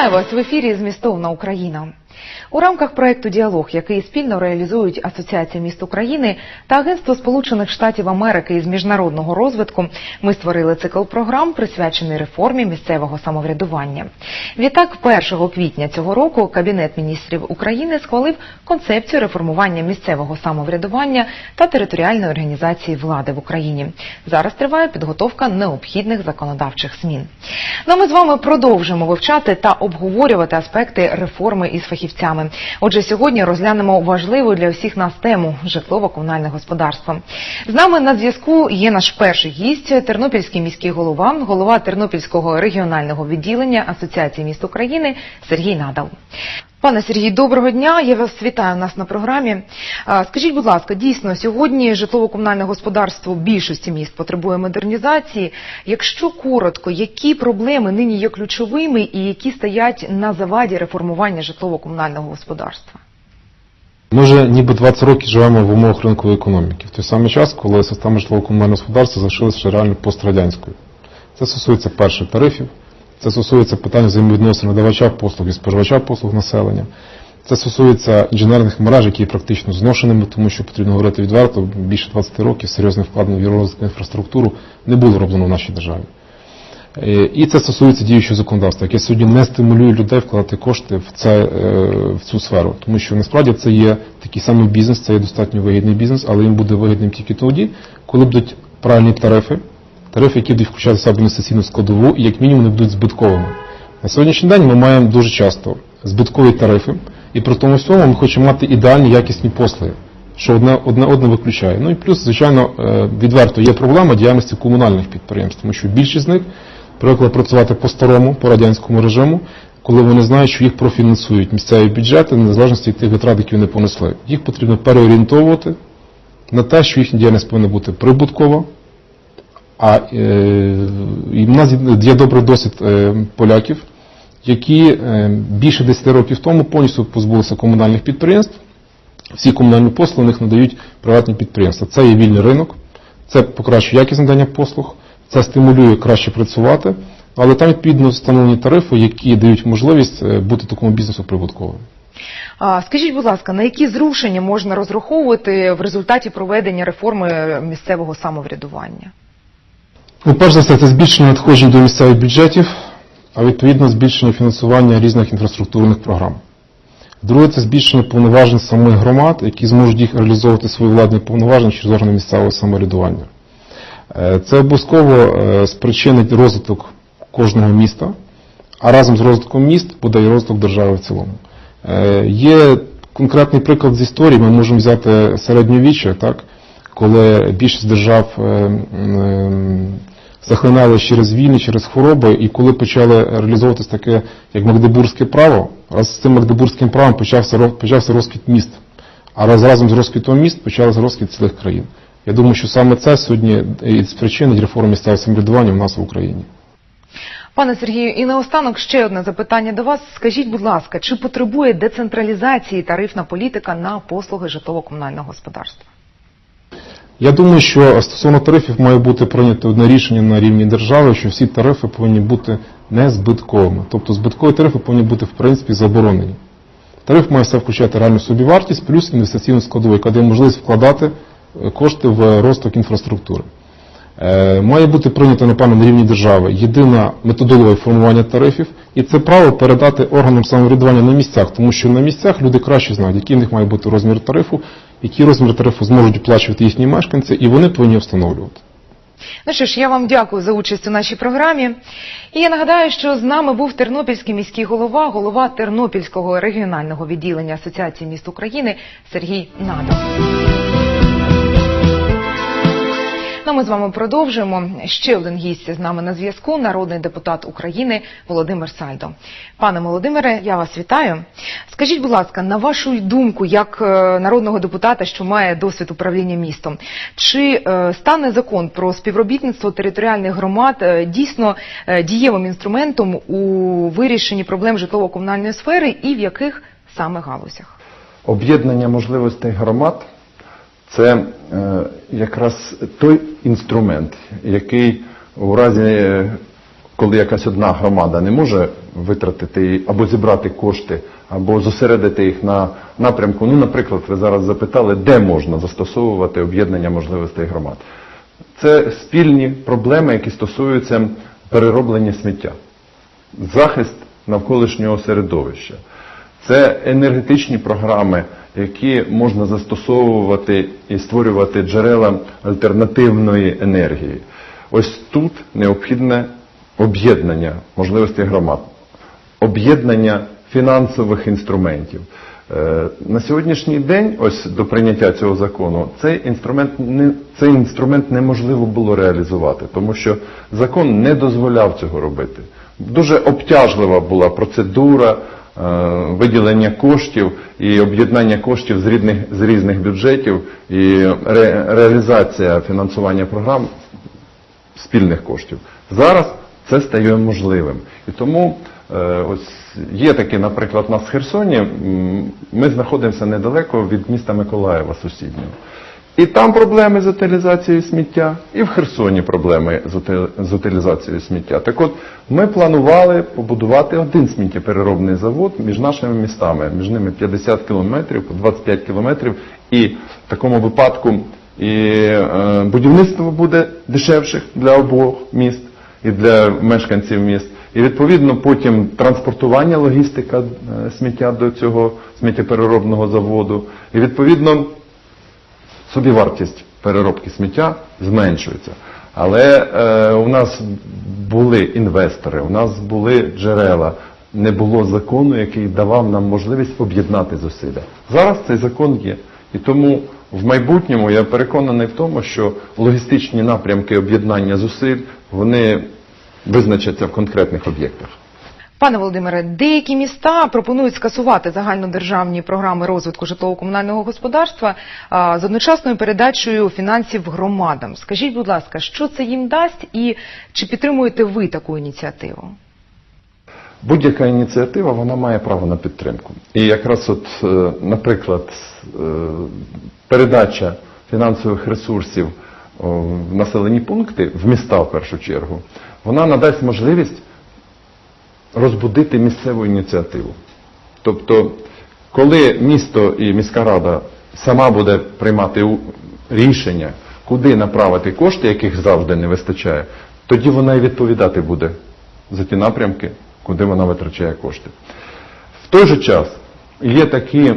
Вітаю вас в ефірі Змістовна Україна. У рамках проекту Діалог, який спільно реалізують Асоціація міст України та Агентство Сполучених Штатів Америки із міжнародного розвитку, ми створили цикл програм, присвячений реформі місцевого самоврядування. Відтак, 1 квітня цього року Кабінет міністрів України схвалив концепцію реформування місцевого самоврядування та територіальної організації влади в Україні. Зараз триває підготовка необхідних законодавчих змін. Ну, ми з вами продовжимо вивчати та обговорювати аспекти реформи із фахівцями. Отже, сьогодні розглянемо важливу для всіх нас тему житлово-комунальне господарство. З нами на зв'язку є наш перший гість, тернопільський міський голова, голова Тернопільського регіонального відділення Асоціації міст України Сергій Надал. Пане Сергій, доброго дня. Я вас вітаю у нас на програмі. Скажіть, будь ласка, дійсно сьогодні житлово-комунальне господарство більшості міст потребує модернізації. Якщо коротко, які проблеми нині є ключовими і які стоять на заваді реформування житлово-комунального господарства? Ми вже ніби 20 років живемо в умовах ринкової економіки. В той самий час, коли система житлово-комунального господарства залишилася реально пострадянською. Це стосується перше тарифів, це стосується питань взаємовідносин надавача послуг і споживача послуг населення. Це стосується інженерних мереж, які є практично зношеними, тому що потрібно говорити відверто, більше 20 років серйозне вкладення в розвиток інфраструктуру не було роблено в нашій державі. Е, І це стосується діючого законодавства, яке сьогодні не стимулює людей вкладати кошти в, це, е, в цю сферу. Тому що насправді це є такий самий бізнес, це є достатньо вигідний бізнес, але він буде вигідним тільки тоді, коли будуть правильні тарифи, тарифи, які будуть включати в себе інвестиційну складову і як мінімум не будуть збитковими. На сьогоднішній день ми маємо дуже часто збиткові тарифи, і при тому всьому ми хочемо мати ідеальні якісні послуги, що одне одне одне виключає. Ну і плюс, звичайно, е, відверто є проблема діяльності комунальних підприємств, тому що більшість з них привикли працювати по-старому, по радянському режиму, коли вони знають, що їх профінансують місцеві бюджети, незалежності від тих витрат, які вони понесли. Їх потрібно переорієнтовувати на те, що їхня діяльність повинна бути прибуткова. А е, і в нас є добрий досвід е, поляків, які е, більше 10 років тому повністю позбулися комунальних підприємств. Всі комунальні послуги них надають приватні підприємства. Це є вільний ринок, це покращує якість надання послуг, це стимулює краще працювати, але там відповідно встановлені тарифи, які дають можливість бути такому бізнесу прибутковим. Скажіть, будь ласка, на які зрушення можна розраховувати в результаті проведення реформи місцевого самоврядування? Ну, перш за все, це збільшення надходжень до місцевих бюджетів, а відповідно збільшення фінансування різних інфраструктурних програм. Друге, це збільшення повноважень самих громад, які зможуть їх реалізовувати свої владні повноваження через органи місцевого самоврядування. Е, Це обов'язково е, спричинить розвиток кожного міста, а разом з розвитком міст буде і розвиток держави в цілому. Е, Є конкретний приклад з історії, ми можемо взяти середньовіччя, так, коли більшість держав захлинали через війни, через хвороби, і коли почали реалізовуватись таке, як Магдебурзьке право, раз з цим Магдебурзьким правом почався, почався розквіт міст. А раз разом з розквітом міст почався розквіт цілих країн. Я думаю, що саме це сьогодні і спричинить реформу місцевого самоврядування в нас в Україні. Пане Сергію, і наостанок ще одне запитання до вас. Скажіть, будь ласка, чи потребує децентралізації тарифна політика на послуги житлово-комунального господарства? Я думаю, що стосовно тарифів має бути прийнято одне рішення на рівні держави, що всі тарифи повинні бути не збитковими. Тобто збиткові тарифи повинні бути в принципі заборонені. Тариф має все включати реальну собівартість плюс інвестиційну складову, яка дає можливість вкладати е, кошти в розвиток інфраструктури. Е, Має бути прийнято, напевно, на рівні держави єдина методологія формування тарифів, і це право передати органам самоврядування на місцях, тому що на місцях люди краще знають, який в них має бути розмір тарифу, який розмір тарифу зможуть оплачувати їхні мешканці, і вони повинні встановлювати. Ну що ж, я вам дякую за участь у нашій програмі. І я нагадаю, що з нами був тернопільський міський голова, голова Тернопільського регіонального відділення Асоціації міст України Сергій Надо. Ну, ми з вами продовжуємо. Ще один гість з нами на зв'язку, народний депутат України Володимир Сальдо. Пане Володимире, я вас вітаю. Скажіть, будь ласка, на вашу думку, як е, народного депутата, що має досвід управління містом, чи е, стане закон про співробітництво територіальних громад е, дійсно дієвим інструментом у вирішенні проблем житлово-комунальної сфери і в яких саме галузях? Об'єднання можливостей громад це е, якраз той інструмент, який у разі, е, коли якась одна громада не може витратити або зібрати кошти, або зосередити їх на напрямку. Ну, наприклад, ви зараз запитали, де можна застосовувати об'єднання можливостей громад. Це спільні проблеми, які стосуються перероблення сміття, захист навколишнього середовища. Це енергетичні програми, які можна застосовувати і створювати джерела альтернативної енергії. Ось тут необхідне об'єднання можливостей громад, об'єднання фінансових інструментів. Е, На сьогоднішній день, ось до прийняття цього закону, цей інструмент не цей інструмент неможливо було реалізувати, тому що закон не дозволяв цього робити. Дуже обтяжлива була процедура виділення коштів і об'єднання коштів з різних, з різних бюджетів і ре, реалізація фінансування програм спільних коштів. Зараз це стає можливим. І тому е, ось є таке, наприклад, у нас в Херсоні, ми знаходимося недалеко від міста Миколаєва сусіднього. І там проблеми з утилізацією сміття, і в Херсоні проблеми з утилізацією сміття. Так от, ми планували побудувати один сміттєпереробний завод між нашими містами, між ними 50 кілометрів, по 25 кілометрів, і в такому випадку і е, будівництво буде дешевше для обох міст і для мешканців міст. І відповідно потім транспортування, логістика е, сміття до цього сміттєпереробного заводу. І відповідно собівартість переробки сміття зменшується. Але е, у нас були інвестори, у нас були джерела, не було закону, який давав нам можливість об'єднати зусилля. Зараз цей закон є. І тому в майбутньому я переконаний в тому, що логістичні напрямки об'єднання зусиль вони визначаться в конкретних об'єктах. Пане Володимире, деякі міста пропонують скасувати загальнодержавні програми розвитку житлово-комунального господарства з одночасною передачею фінансів громадам. Скажіть, будь ласка, що це їм дасть і чи підтримуєте ви таку ініціативу? Будь-яка ініціатива вона має право на підтримку. І якраз, от, е, наприклад, е, передача фінансових ресурсів в населені пункти, в міста в першу чергу, вона надасть можливість розбудити місцеву ініціативу. Тобто, коли місто і міська рада сама буде приймати рішення, куди направити кошти, яких завжди не вистачає, тоді вона і відповідати буде за ті напрямки, куди вона витрачає кошти. В той же час є такі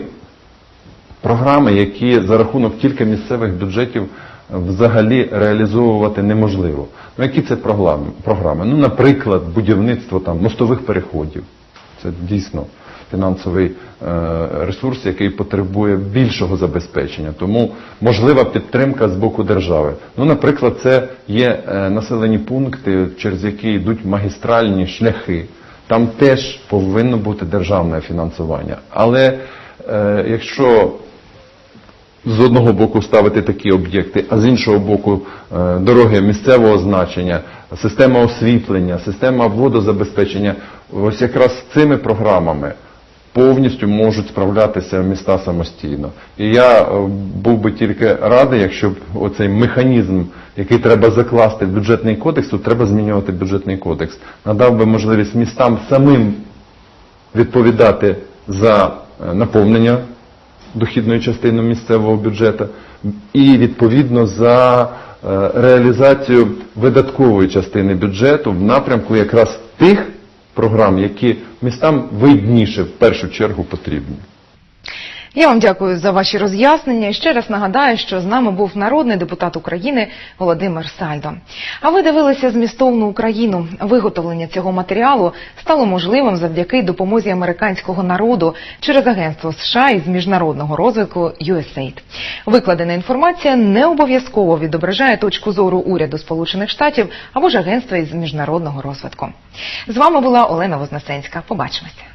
програми, які за рахунок тільки місцевих бюджетів взагалі реалізовувати неможливо. Ну, які це програми? Ну, наприклад, будівництво там, мостових переходів. Це дійсно фінансовий е, ресурс, який потребує більшого забезпечення. Тому можлива підтримка з боку держави. Ну, наприклад, це є е, населені пункти, через які йдуть магістральні шляхи. Там теж повинно бути державне фінансування. Але е, якщо з одного боку ставити такі об'єкти, а з іншого боку е, дороги місцевого значення, система освітлення, система водозабезпечення, ось якраз цими програмами повністю можуть справлятися міста самостійно. І я е, був би тільки радий, якщо оцей механізм, який треба закласти в бюджетний кодекс, то треба змінювати бюджетний кодекс, надав би можливість містам самим відповідати за е, наповнення дохідної частини місцевого бюджету і відповідно за е, реалізацію видаткової частини бюджету в напрямку якраз тих програм, які містам видніше в першу чергу потрібні. Я вам дякую за ваші роз'яснення. І ще раз нагадаю, що з нами був народний депутат України Володимир Сальдо. А ви дивилися змістовну Україну. Виготовлення цього матеріалу стало можливим завдяки допомозі американського народу через агентство США із міжнародного розвитку USAID. Викладена інформація не обов'язково відображає точку зору уряду Сполучених Штатів або ж агентства із міжнародного розвитку. З вами була Олена Вознесенська. Побачимося.